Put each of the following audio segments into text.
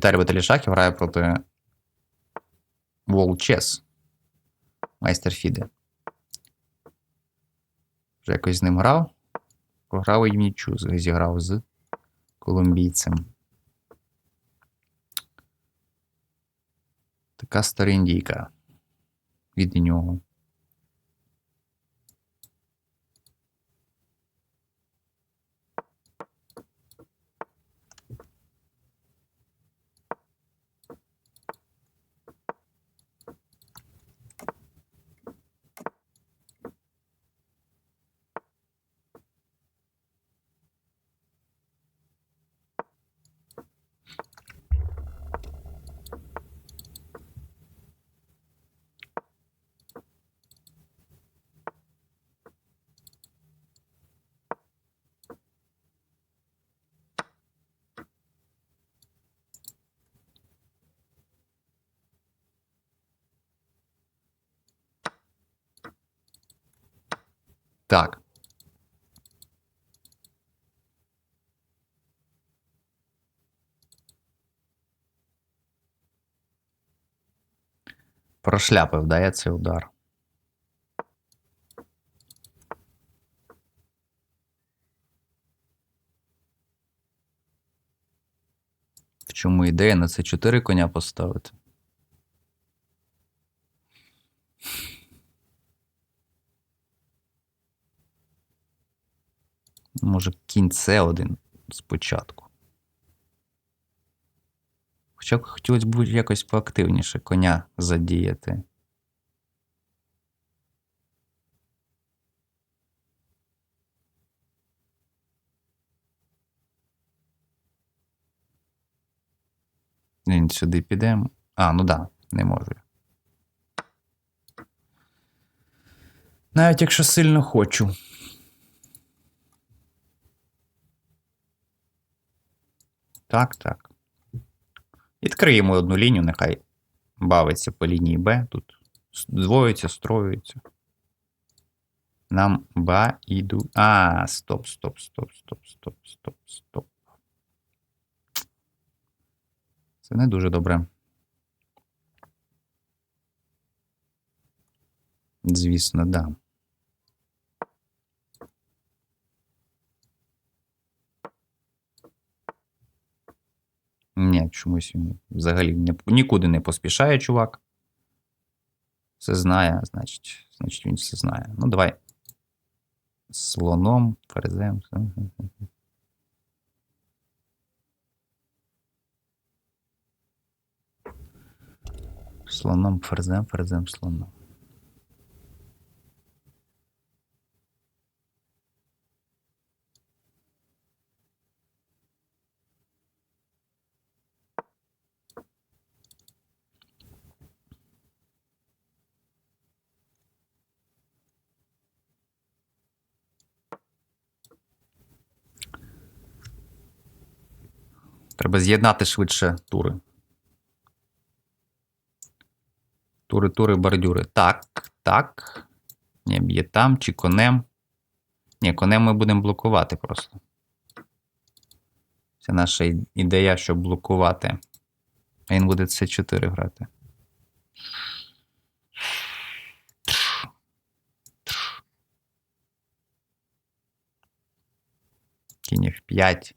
Віталій Баталішаків грає проти Волчес. Майстер Фіде. Вже якось з ним грав. Програв і нічу зіграв з колумбійцем. Така стара індійка. Від нього. Так. Прошляпив, да, я цей удар. В чому ідея на це 4 коня поставити? Може, кінь це один спочатку. Хоча б хотілося б якось поактивніше коня задіяти. Він сюди піде. А, ну да, не можу. Навіть якщо сильно хочу. Так, так. Відкриємо одну лінію, нехай бавиться по лінії Б. Тут здвоюється, строюється. Нам ба іду. А, стоп, стоп, стоп, стоп, стоп, стоп, стоп. Це не дуже добре. Звісно, да. Ні, чомусь він взагалі не, нікуди не поспішає, чувак. Все знає, значить, значить він все знає. Ну, давай. Слоном, ферзем. Слоном, ферзем, ферзем, слоном. Треба з'єднати швидше тури. Тури, тури, бордюри. Так, так. Ні, б'є там чи конем. Ні, конем ми будемо блокувати просто. Це наша ідея, щоб блокувати. А він буде С4 грати. Кінь F5.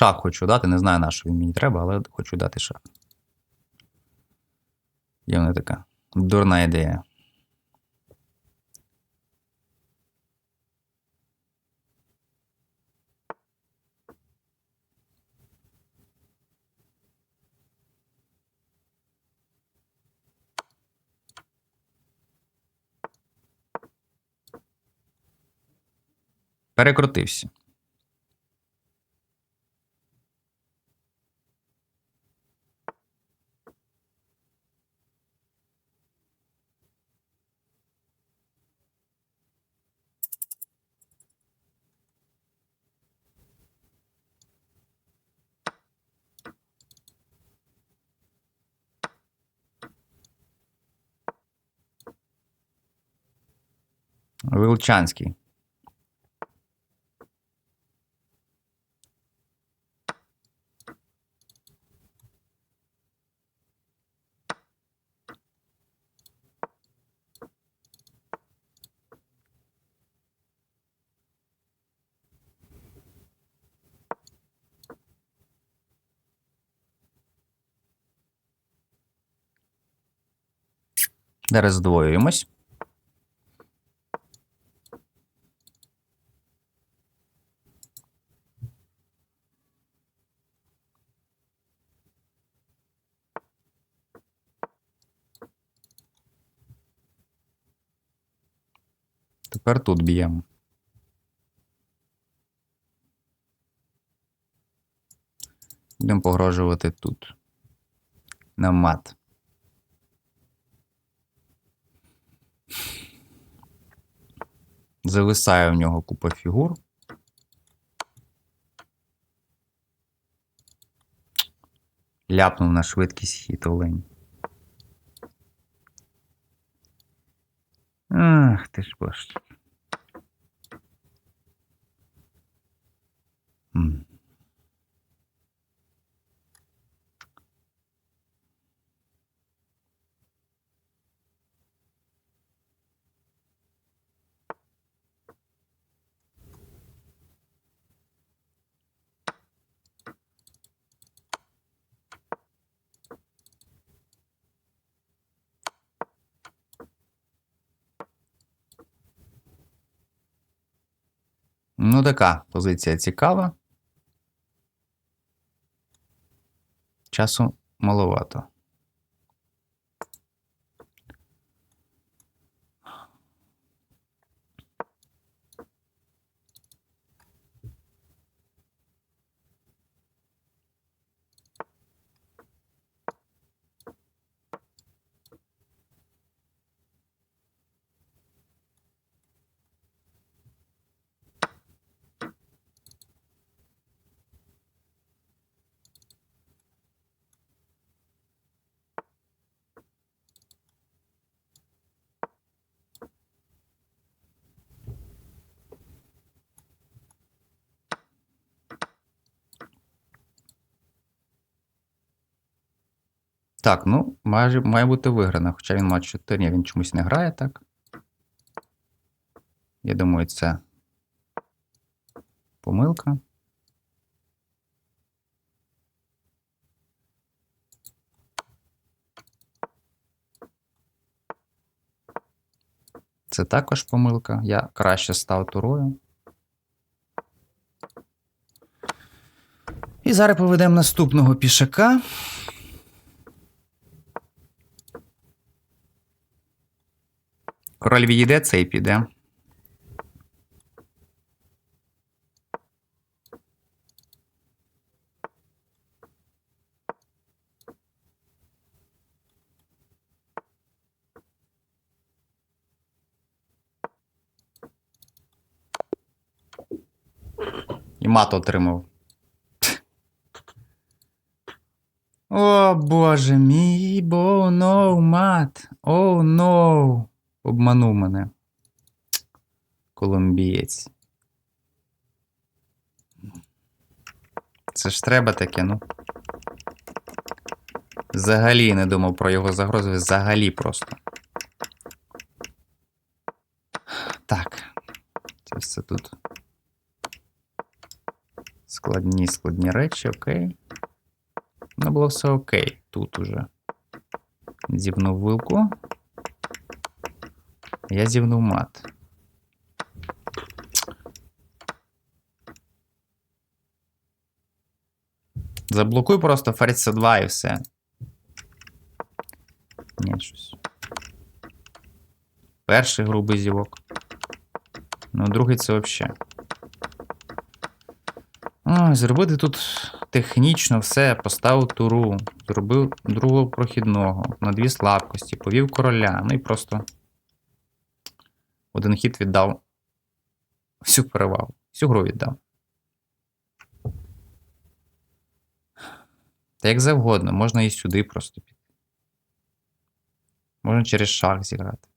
Шах хочу дати, не знаю, на що він мені треба, але хочу дати шах. Є в мене така дурна ідея. Перекрутився. Вилчанський. Зараз здвоюємось. Тепер тут б'ємо. Будемо погрожувати тут. На мат. Зависає в нього купа фігур. Ляпнув на швидкість хід олень. This was. Ну, така позиція цікава. Часу маловато. Так, ну, майже має бути виграно, хоча він матч 4, ні, він чомусь не грає так. Я думаю, це помилка. Це також помилка. Я краще став турою. І зараз поведемо наступного пішака. Король відійде, цей піде. І мат отримав. О, боже мій, бо no, мат. О, no. Обманув мене. Колумбієць. Це ж треба таке, ну. Взагалі не думав про його загрози. Взагалі просто. Так. Це все тут. Складні, складні речі, окей. Ну, було все окей. Тут уже. Зівнув вилку. Я зівнув мат. Заблокуй просто ферзь c2 і все. Ні, щось. Перший грубий зівок. Ну, другий це взагалі. Ой, зробити тут технічно все, поставив туру, зробив другого прохідного на дві слабкості, повів короля, ну і просто один хід віддав всю перевагу, всю гру віддав. Та як завгодно, можна і сюди просто піти. Можна через шах зіграти.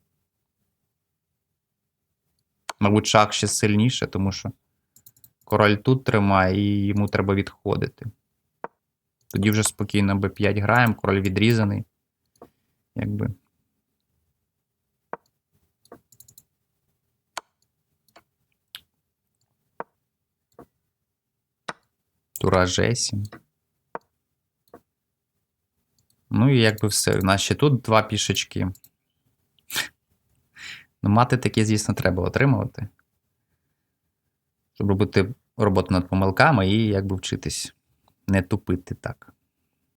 Мабуть, шах ще сильніше, тому що король тут тримає, і йому треба відходити. Тоді вже спокійно b5 граємо, король відрізаний. Якби. Тура G7. Ну і якби все. У нас ще тут два пішечки. Ну, мати таке, звісно, треба отримувати. Щоб робити роботу над помилками і якби вчитись. Не тупити так.